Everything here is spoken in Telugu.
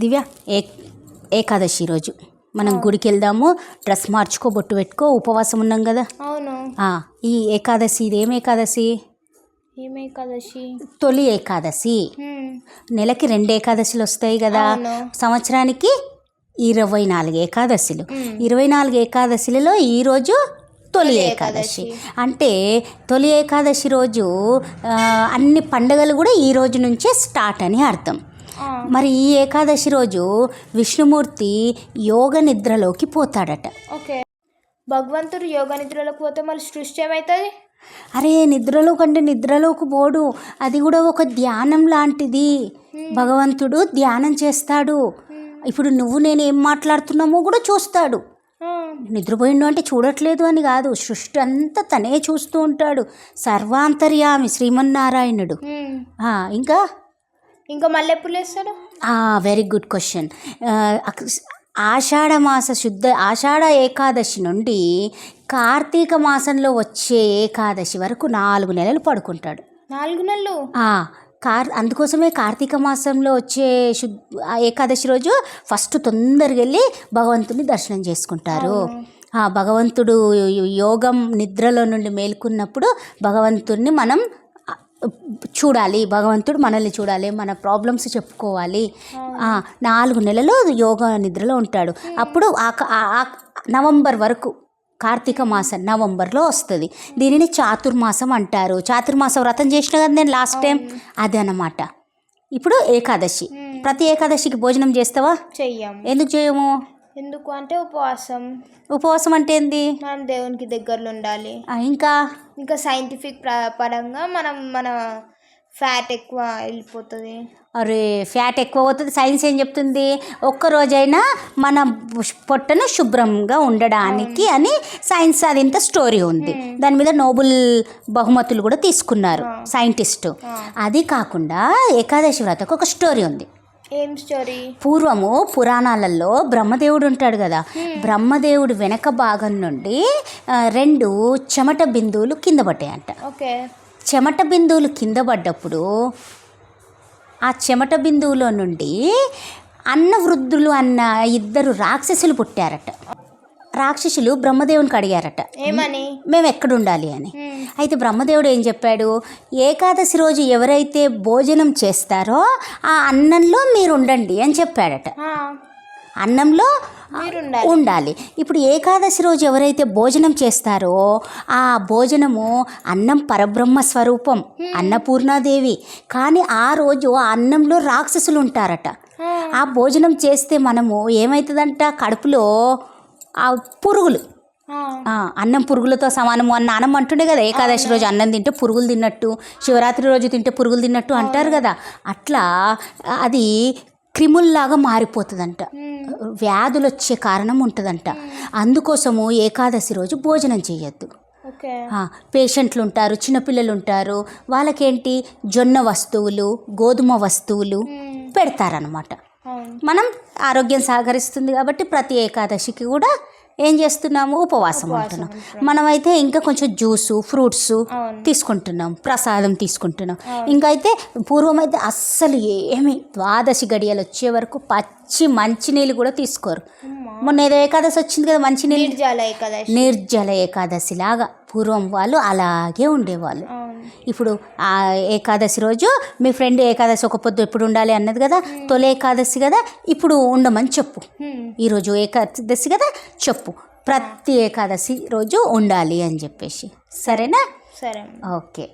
దివ్య ఏ ఏకాదశి రోజు. మనం గుడికి వెళ్దాము డ్రెస్ మార్చుకో బొట్టు పెట్టుకో ఉపవాసం ఉన్నాం కదా. అవును. ఆ, ఈ ఏకాదశి ఇదేం ఏకాదశి? ఏం ఏకాదశి? తొలి ఏకాదశి. హ్మ్. నెలకి రెండు ఏకాదశిలు వస్తాయి కదా. అవును. సంవత్సరానికి ఇరవై నాలుగు ఏకాదశిలు. ఇరవై నాలుగు ఏకాదశిలలో ఈరోజు తొలి ఏకాదశి. అంటే తొలి ఏకాదశి రోజు ఆ, అన్ని పండుగలు కూడా ఈ రోజు నుంచే స్టార్ట్ అని అర్థం. మరి ఈ ఏకాదశి రోజు విష్ణుమూర్తి యోగ నిద్రలోకి పోతాడట. ఓకే. భగవంతుడు యోగ నిద్రలోకి పోతే మరి సృష్టి ఏమవుతుంది అరే నిద్రలో కంటే నిద్రలోకి పోడు. అది కూడా ఒక ధ్యానం లాంటిది. భగవంతుడు ధ్యానం చేస్తాడు. ఇప్పుడు నువ్వు నేను ఏం మాట్లాడుతున్నామో కూడా చూస్తాడు. నిద్రపోయిండు అంటే చూడట్లేదు అని కాదు. సృష్టి అంతా తనే చూస్తూ ఉంటాడు. సర్వాంతర్యామి శ్రీమన్నారాయణుడు. ఇంకా? ఇంకా మళ్ళీ ఎప్పుడు లేస్తాడు వెరీ గుడ్ క్వశ్చన్ ఆషాఢ మాస శుద్ధ ఆషాఢ ఏకాదశి నుండి కార్తీక మాసంలో వచ్చే ఏకాదశి వరకు నాలుగు నెలలు పడుకుంటాడు. నాలుగు నెలలు? కార్ అందుకోసమే కార్తీక మాసంలో వచ్చే శుద్ధ ఏకాదశి రోజు ఫస్ట్ తొందరగా వెళ్ళి భగవంతుని దర్శనం చేసుకుంటారు. భగవంతుడు యోగం నిద్రలో నుండి మేల్కొన్నప్పుడు భగవంతుడిని మనం చూడాలి భగవంతుడు మనల్ని చూడాలి మన ప్రాబ్లమ్స్ చెప్పుకోవాలి. నాలుగు నెలలు యోగ నిద్రలో ఉంటాడు. అప్పుడు ఆ నవంబర్ వరకు కార్తీక మాసం నవంబర్లో వస్తుంది. దీనిని చాతుర్మాసం అంటారు. చాతుర్మాస వ్రతం చేసిన కదా నేను లాస్ట్ టైం అదే అన్నమాట ఇప్పుడు ఏకాదశి. ప్రతి ఏకాదశికి భోజనం చేస్తావా? చెయ్యం. ఎందుకు చేయము? ఎందుకు అంటే ఉపవాసం. ఉపవాసం అంటే ఏంది? మనం దేవునికి దగ్గరలో ఉండాలి ఆ, ఇంకా? ఇంకా సైంటిఫిక్ ప్ర- పరంగా మనం మన ఫ్యాట్ ఎక్కువ వెళ్ళిపోతుంది. అరే ఫ్యాట్ ఎక్కువ అవుతుంది సైన్స్ ఏం చెప్తుంది? ఒక్క రోజైనా మన పొట్టను శుభ్రంగా ఉండడానికి అని సైన్స్ అది ఇంత స్టోరీ ఉంది. దాని మీద నోబెల్ బహుమతులు కూడా తీసుకున్నారు సైంటిస్టు. అది కాకుండా ఏకాదశి వ్రతకు ఒక స్టోరీ ఉంది. ఏం స్టోరీ పూర్వము పురాణాలలో బ్రహ్మదేవుడు ఉంటాడు కదా బ్రహ్మదేవుడు వెనక భాగం నుండి రెండు చెమట బిందువులు కింద పడ్డాయంట. ఓకే. చెమట బిందువులు కింద పడ్డప్పుడు ఆ చెమట బిందువులో నుండి అన్న వృద్ధులు అన్న ఇద్దరు రాక్షసులు పుట్టారట. రాక్షసులు బ్రహ్మదేవునికి అడిగారట ఏమని? మేము ఎక్కడ ఉండాలి అని. అయితే బ్రహ్మదేవుడు ఏం చెప్పాడు? ఏకాదశి రోజు ఎవరైతే భోజనం చేస్తారో ఆ అన్నంలో మీరు ఉండండి అని చెప్పాడట. అన్నంలో ఉండాలి. ఇప్పుడు ఏకాదశి రోజు ఎవరైతే భోజనం చేస్తారో ఆ భోజనము అన్నం పరబ్రహ్మ స్వరూపం అన్నపూర్ణాదేవి. కానీ ఆ రోజు ఆ అన్నంలో రాక్షసులు ఉంటారట. ఆ. భోజనం చేస్తే మనము ఏమవుతుందంట కడుపులో ఆ పురుగులు. అన్నం పురుగులతో సమానము అన్న నానమ్మ అంటుండే కదా ఏకాదశి రోజు అన్నం తింటే పురుగులు తిన్నట్టు శివరాత్రి రోజు తింటే పురుగులు తిన్నట్టు అంటారు కదా. అట్లా అది క్రిముల్లాగా మారిపోతుందంట. వ్యాధులు వచ్చే కారణం ఉంటుందంట. అందుకోసము ఏకాదశి రోజు భోజనం చేయొద్దు. పేషెంట్లు ఉంటారు చిన్నపిల్లలు ఉంటారు వాళ్ళకేంటి? జొన్న వస్తువులు గోధుమ వస్తువులు. పెడతారనమాట మనం ఆరోగ్యం సహకరిస్తుంది కాబట్టి ప్రతి ఏకాదశికి కూడా ఏం చేస్తున్నాము? ఉపవాసం ఉంటున్నాం. మనమైతే ఇంకా కొంచెం జ్యూసు ఫ్రూట్స్. తీసుకుంటున్నాం. ప్రసాదం తీసుకుంటున్నాం. ఇంకా అయితే పూర్వం అయితే అస్సలు ఏమి ద్వాదశి గడియలు వచ్చే వరకు పచ్చి మంచినీళ్ళు కూడా తీసుకోరు. మొన్న ఏదో ఏకాదశి వచ్చింది కదా మంచినీళ్ళు. నిర్జల ఏకాదశి. నిర్జల ఏకాదశి లాగా పూర్వం వాళ్ళు అలాగే ఉండేవాళ్ళు. ఇప్పుడు ఆ ఏకాదశి రోజు మీ ఫ్రెండ్ ఏకాదశి ఒక పొద్దు ఎప్పుడు ఉండాలి అన్నది కదా? తొలి ఏకాదశి కదా? ఇప్పుడు ఉండమని చెప్పు. ఈరోజు ఏకాదశి కదా? చెప్పు. ప్రతి ఏకాదశి రోజు ఉండాలి అని చెప్పేసి. సరేనా? సరే ఓకే.